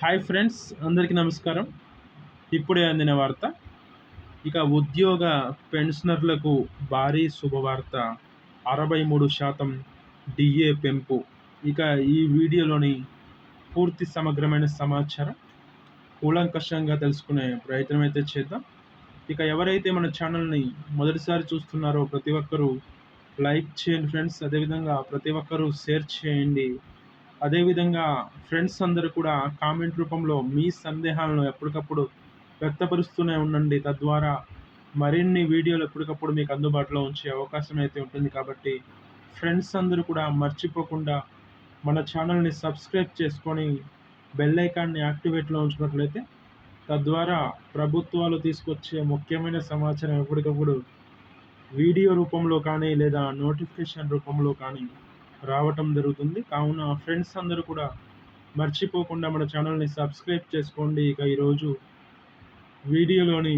Hi friends అందరికీ నమస్కారం. ఇప్పుడే అందిన వార్త ఇక ఉద్యోగ పెన్షనర్లకు భారీ శుభవార్త. అరవై మూడు శాతం డిఏ పెంపు. ఇక ఈ వీడియోలోని పూర్తి సమగ్రమైన సమాచారం కూలంకషంగా తెలుసుకునే ప్రయత్నం అయితే చేద్దాం. ఇక ఎవరైతే మన ఛానల్ని మొదటిసారి చూస్తున్నారో ప్రతి ఒక్కరూ లైక్ చేయండి ఫ్రెండ్స్. అదేవిధంగా ప్రతి ఒక్కరూ షేర్ చేయండి. అదేవిధంగా ఫ్రెండ్స్ అందరూ కూడా కామెంట్ రూపంలో మీ సందేహాలను ఎప్పటికప్పుడు వ్యక్తపరుస్తూనే ఉండండి. తద్వారా మరిన్ని వీడియోలు ఎప్పటికప్పుడు మీకు అందుబాటులో ఉంచే అవకాశం అయితే ఉంటుంది. కాబట్టి ఫ్రెండ్స్ అందరూ కూడా మర్చిపోకుండా మన ఛానల్ని సబ్స్క్రైబ్ చేసుకొని బెల్ ఐకాన్ని యాక్టివేట్లో ఉంచినట్లయితే తద్వారా ప్రభుత్వాలు తీసుకొచ్చే ముఖ్యమైన సమాచారం ఎప్పటికప్పుడు వీడియో రూపంలో కానీ లేదా నోటిఫికేషన్ రూపంలో కానీ రావటం జరుగుతుంది. కావున ఫ్రెండ్స్ అందరూ కూడా మర్చిపోకుండా మన ఛానల్ని సబ్స్క్రైబ్ చేసుకోండి. ఇక ఈరోజు వీడియోలోని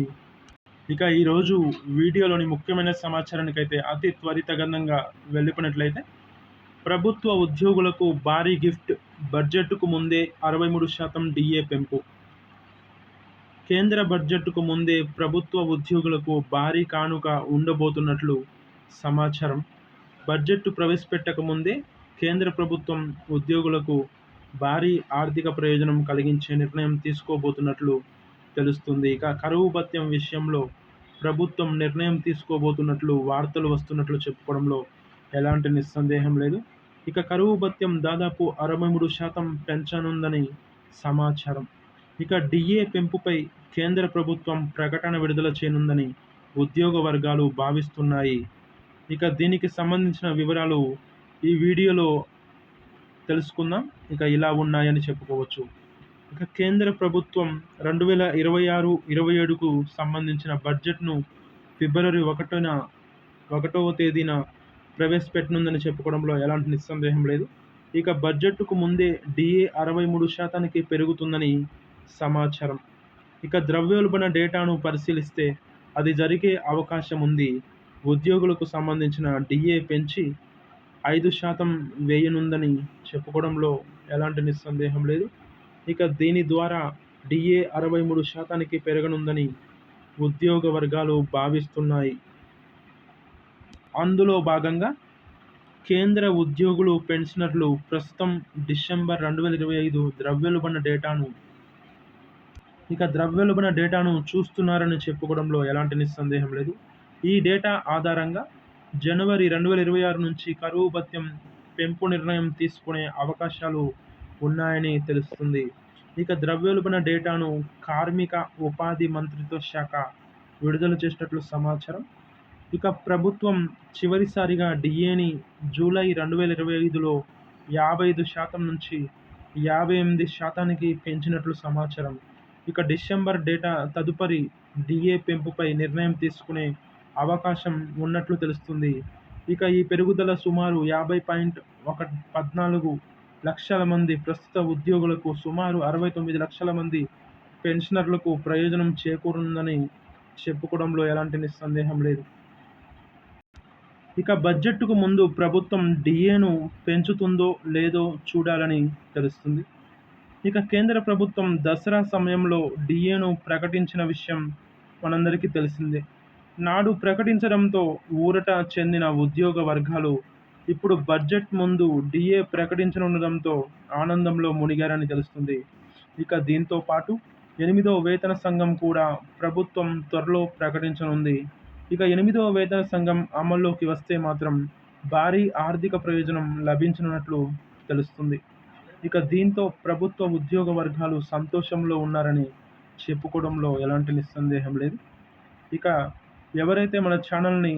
ఇక ఈరోజు వీడియోలోని ముఖ్యమైన సమాచారానికి అయితే అతి త్వరితగందంగా వెళ్ళిపోయినట్లయితే ప్రభుత్వ ఉద్యోగులకు భారీ గిఫ్ట్ బడ్జెట్కు ముందే అరవై మూడు శాతం డిఏ పెంపు. కేంద్ర బడ్జెట్కు ముందే ప్రభుత్వ ఉద్యోగులకు భారీ కానుక ఉండబోతున్నట్లు సమాచారం. బడ్జెట్ ప్రవేశపెట్టక ముందే కేంద్ర ప్రభుత్వం ఉద్యోగులకు భారీ ఆర్థిక ప్రయోజనం కలిగించే నిర్ణయం తీసుకోబోతున్నట్లు తెలుస్తుంది. ఇక కరువు భత్యం విషయంలో ప్రభుత్వం నిర్ణయం తీసుకోబోతున్నట్లు వార్తలు వస్తున్నట్లు చెప్పుకోవడంలో ఎలాంటి నిస్సందేహం లేదు. ఇక కరువు భత్యం దాదాపు అరవై మూడు శాతం పెంచనుందని సమాచారం. ఇక డిఏ పెంపుపై కేంద్ర ప్రభుత్వం ప్రకటన విడుదల చేయనుందని ఉద్యోగ వర్గాలు భావిస్తున్నాయి. ఇక దీనికి సంబంధించిన వివరాలు ఈ వీడియోలో తెలుసుకుందాం. ఇక ఇలా ఉన్నాయని చెప్పుకోవచ్చు. ఇక కేంద్ర ప్రభుత్వం రెండు వేల ఇరవై ఆరు ఇరవై ఏడుకు సంబంధించిన బడ్జెట్ను ఫిబ్రవరి ఒకటిన ఒకటవ తేదీన ప్రవేశపెట్టనుందని చెప్పుకోవడంలో ఎలాంటి నిస్సందేహం లేదు. ఇక బడ్జెట్కు ముందే డిఏ అరవై మూడు శాతానికి పెరుగుతుందని సమాచారం. ఇక ద్రవ్యోల్బణ డేటాను పరిశీలిస్తే అది జరిగే అవకాశం ఉంది. ఉద్యోగులకు సంబంధించిన డిఏ పెంచి ఐదు శాతం వేయనుందని చెప్పుకోవడంలో ఎలాంటి నిస్సందేహం లేదు. ఇక దీని ద్వారా డిఏ అరవై మూడు శాతానికి పెరగనుందని ఉద్యోగ వర్గాలు భావిస్తున్నాయి. అందులో భాగంగా కేంద్ర ఉద్యోగులు పెన్షనర్లు ప్రస్తుతం డిసెంబర్ రెండు వేల ఇరవై ఐదు ద్రవ్యోల్బణ డేటాను ఇక ద్రవ్యోల్బణ డేటాను చూస్తున్నారని చెప్పుకోవడంలో ఎలాంటి నిస్సందేహం లేదు. ఈ డేటా ఆధారంగా జనవరి రెండు వేల ఇరవై ఆరు నుంచి కరువు భత్యం పెంపు నిర్ణయం తీసుకునే అవకాశాలు ఉన్నాయని తెలుస్తుంది. ఇక ద్రవ్యోల్బణ డేటాను కార్మిక ఉపాధి మంత్రిత్వ శాఖ విడుదల చేసినట్లు సమాచారం. ఇక ప్రభుత్వం చివరిసారిగా డిఏని జూలై రెండు వేల ఇరవై ఐదులో యాభై ఐదు శాతం నుంచి యాభై ఎనిమిది శాతానికి పెంచినట్లు సమాచారం. ఇక డిసెంబర్ డేటా తదుపరి డిఏ పెంపుపై నిర్ణయం తీసుకునే అవకాశం ఉన్నట్లు తెలుస్తుంది. ఇక ఈ పెరుగుదల సుమారు యాభై పాయింట్ ఒక పద్నాలుగు లక్షల మంది ప్రస్తుత ఉద్యోగులకు సుమారు అరవై తొమ్మిది లక్షల మంది పెన్షనర్లకు ప్రయోజనం చేకూరుందని చెప్పుకోవడంలో ఎలాంటి సందేహం లేదు. ఇక బడ్జెట్కు ముందు ప్రభుత్వం డిఏను పెంచుతుందో లేదో చూడాలని తెలుస్తుంది. ఇక కేంద్ర ప్రభుత్వం దసరా సమయంలో డిఏను ప్రకటించిన విషయం మనందరికీ తెలిసిందే. నాడు ప్రకటించడంతో ఊరట చెందిన ఉద్యోగ వర్గాలు ఇప్పుడు బడ్జెట్ ముందు డిఏ ప్రకటించనుండడంతో ఆనందంలో మునిగారని తెలుస్తుంది. ఇక దీంతో పాటు ఎనిమిదో వేతన సంఘం కూడా ప్రభుత్వం త్వరలో ప్రకటించనుంది. ఇక ఎనిమిదో వేతన సంఘం అమల్లోకి వస్తే మాత్రం భారీ ఆర్థిక ప్రయోజనం లభించనున్నట్లు తెలుస్తుంది. ఇక దీంతో ప్రభుత్వ ఉద్యోగ వర్గాలు సంతోషంలో ఉన్నారని చెప్పుకోవడంలో ఎలాంటి నిస్సందేహం లేదు. ఇక ఎవరైతే మన ఛానల్ని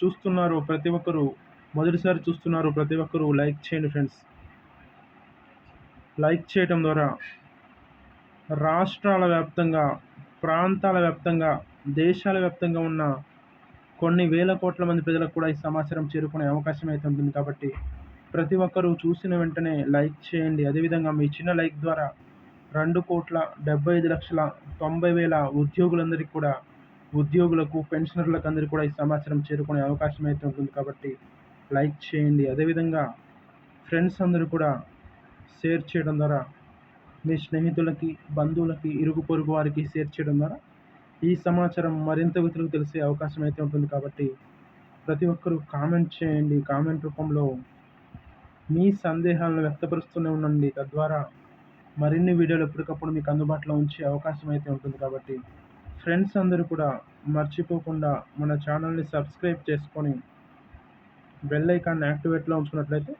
చూస్తున్నారో ప్రతి ఒక్కరూ మొదటిసారి చూస్తున్నారో ప్రతి ఒక్కరూ లైక్ చేయండి ఫ్రెండ్స్. లైక్ చేయటం ద్వారా రాష్ట్రాల వ్యాప్తంగా ప్రాంతాల వ్యాప్తంగా దేశాల వ్యాప్తంగా ఉన్న కొన్ని వేల కోట్ల మంది ప్రజలకు కూడా ఈ సమాచారం చేరుకునే అవకాశం అయితే ఉంటుంది కాబట్టి ప్రతి ఒక్కరూ చూసిన వెంటనే లైక్ చేయండి. అదేవిధంగా మీ చిన్న లైక్ ద్వారా రెండు కోట్ల డెబ్బై ఐదు లక్షల తొంభై వేల ఉద్యోగులందరికీ కూడా ఉద్యోగులకు పెన్షనర్లకు అందరికీ కూడా ఈ సమాచారం చేరుకునే అవకాశం అయితే ఉంటుంది కాబట్టి లైక్ చేయండి. అదేవిధంగా ఫ్రెండ్స్ అందరూ కూడా షేర్ చేయడం ద్వారా మీ స్నేహితులకి బంధువులకి ఇరుగు పొరుగు వారికి షేర్ చేయడం ద్వారా ఈ సమాచారం మరింత ఇతరులకు తెలిసే అవకాశం అయితే ఉంటుంది కాబట్టి ప్రతి ఒక్కరూ కామెంట్ చేయండి. కామెంట్ రూపంలో మీ సందేహాలను వ్యక్తపరుస్తూనే ఉండండి. తద్వారా మరిన్ని వీడియోలు ఎప్పటికప్పుడు మీకు అందుబాటులో ఉంచే అవకాశం అయితే ఉంటుంది కాబట్టి ఫ్రెండ్స్ అందరూ కూడా మర్చిపోకుండా మన ఛానల్ని సబ్స్క్రైబ్ చేసుకొని బెల్ ఐకాన్ యాక్టివేట్లో ఉంచుకున్నట్లయితే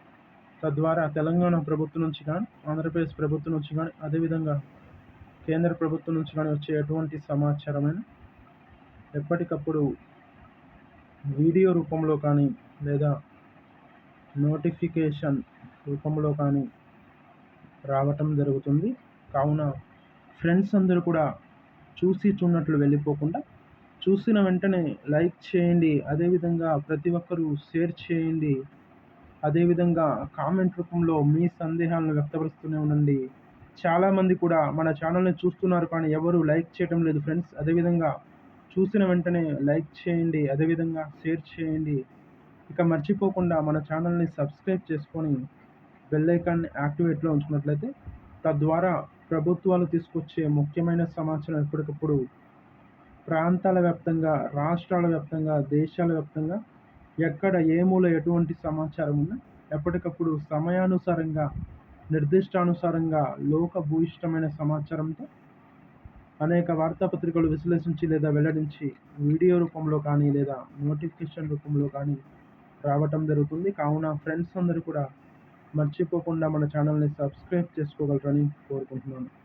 తద్వారా తెలంగాణ ప్రభుత్వం నుంచి కానీ ఆంధ్రప్రదేశ్ ప్రభుత్వం నుంచి కానీ అదేవిధంగా కేంద్ర ప్రభుత్వం నుంచి కానీ వచ్చే ఎటువంటి సమాచారమైన ఎప్పటికప్పుడు వీడియో రూపంలో కానీ లేదా నోటిఫికేషన్ రూపంలో కానీ రావటం జరుగుతుంది. కావున ఫ్రెండ్స్ అందరూ కూడా చూసి చూడనట్లు వెళ్ళిపోకుండా చూసిన వెంటనే లైక్ చేయండి అదేవిధంగా ప్రతి ఒక్కరూ షేర్ చేయండి అదేవిధంగా కామెంట్ రూపంలో మీ సందేహాలను వ్యక్తపరుస్తూనే ఉండండి. చాలామంది కూడా మన ఛానల్ని చూస్తున్నారు కానీ ఎవరు లైక్ చేయడం లేదు ఫ్రెండ్స్. అదేవిధంగా చూసిన వెంటనే లైక్ చేయండి అదేవిధంగా షేర్ చేయండి. ఇక మర్చిపోకుండా మన ఛానల్ని సబ్స్క్రైబ్ చేసుకొని బెల్ ఐకాన్ని యాక్టివేట్లో ఉంచుకున్నట్లయితే తద్వారా ప్రభుత్వాలు తీసుకొచ్చే ముఖ్యమైన సమాచారం ఎప్పటికప్పుడు ప్రాంతాల వ్యాప్తంగా రాష్ట్రాల వ్యాప్తంగా దేశాల వ్యాప్తంగా ఎక్కడ ఏ మూల ఎటువంటి సమాచారం ఉన్నా ఎప్పటికప్పుడు సమయానుసారంగా నిర్దిష్టానుసారంగా లోక భూయిష్టమైన సమాచారంతో అనేక వార్తాపత్రికలు విశ్లేషించి లేదా వెల్లడించి వీడియో రూపంలో కానీ లేదా నోటిఫికేషన్ రూపంలో కానీ రావటం జరుగుతుంది. కావున ఫ్రెండ్స్ అందరూ కూడా మర్చిపోకుండా మన ఛానల్ని సబ్స్క్రైబ్ చేసుకోగలరని కోరుకుంటున్నాను.